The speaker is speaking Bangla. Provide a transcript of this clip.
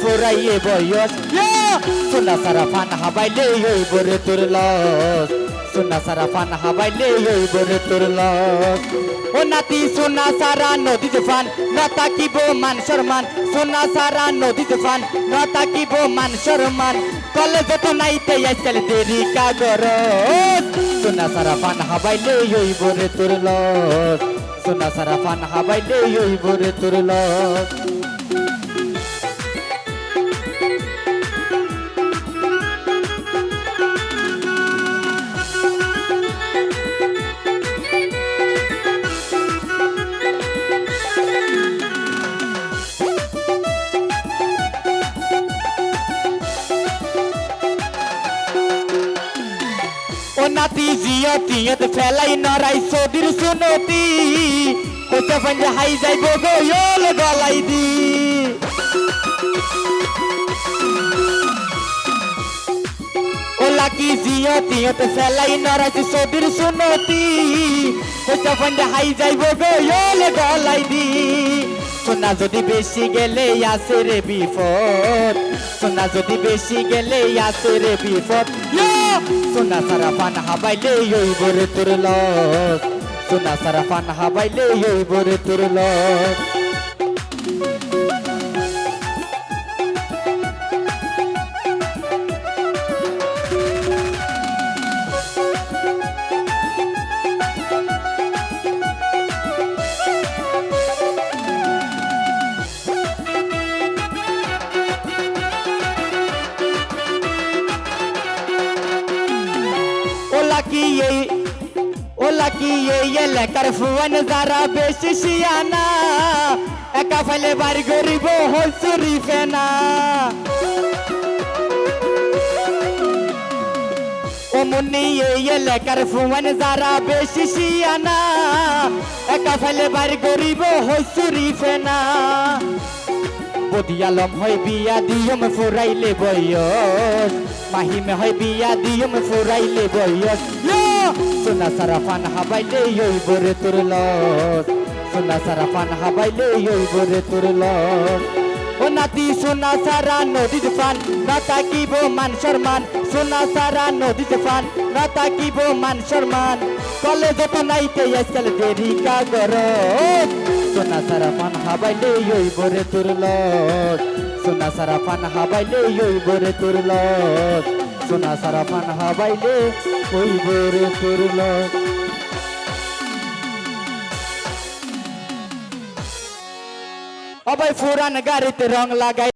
ফুরাইয়ে বয়স। সোনা সারা ফান হাবাইলে ওই বরে তোর লস। সোনা সারা ফান হাবাইলে ওই বরে তোর লস। ও নাতি, সোনা সারা নদী ফান, না তাকিব মান সম্মান। সোনা সারা নদী ফান, না তাকিব মান সম্মান। কলেজে তো নাইতে আজকাল দেরি কাগর সোনা সারা ফান হাবাইলে ওই বরে তোর লস। সোনা সারা ফান হাবাইলে ওই বরে তোর লস। নাতি, জিয়া ফেলাই নরাই, সদির সুনতি। কোচা ফঞ্জা হাই যাইব গো, ইয়ল গলাই দি। লাকি, জিয়া ফেলাই নরাই, সদির সুনতি। কোচা ফঞ্জা হাই যাইব গো, ইয়ল গলাই দি। সোনা যদি বেশি গেলে আসে রে বিপদ। সোনা যদি বেশি গেলে আসে রে বিপদ! সোনা সারা পান হাবাইলে ওই বরে তোর লস সোনা সারা হাবাইলে ওই বরে তোর লস ওলা কি এই ওলা কি এই এলাকার ফুয়ান যারা বেশি শিয়ানা একা ফেলে বাড়ি গরিব হলসুরি ফেনা ও মুন্নি এই এলাকার ফুয়ান যারা বেশি শিয়ানা একা ফেলে বাড়ি গরিব হলসুরি ফেনা বদিয়ালম হয় বিয়া দিয়ম, ফুরাইলে বয়স। মাহিমে হয় বিয়া দিয়ম, ফুরাইলে বয়স। সোনা সারা ফান হাবাইলে ওই বরে তোর লস। সোনা সারা ফান হাবাইলে ওই বরে তোর লস। ও নাতি সোনা সারা নদী ফান না তাকিব মান সম্মান, সোনা সারা নদী ফান না তাকিব মান সম্মান। কলেজে তো নাইতে আজকাল দেরি কাগর সোনা সারা ফান হাবাইলে ওই বরে তোর লস। সোনা সারা ফান হাবাইলে ওই বরে তোর লস। সোনা সারা ফান হাবাইলে ওই বরে তোর অবাই ফুরান গাড়িতে রং লাগাই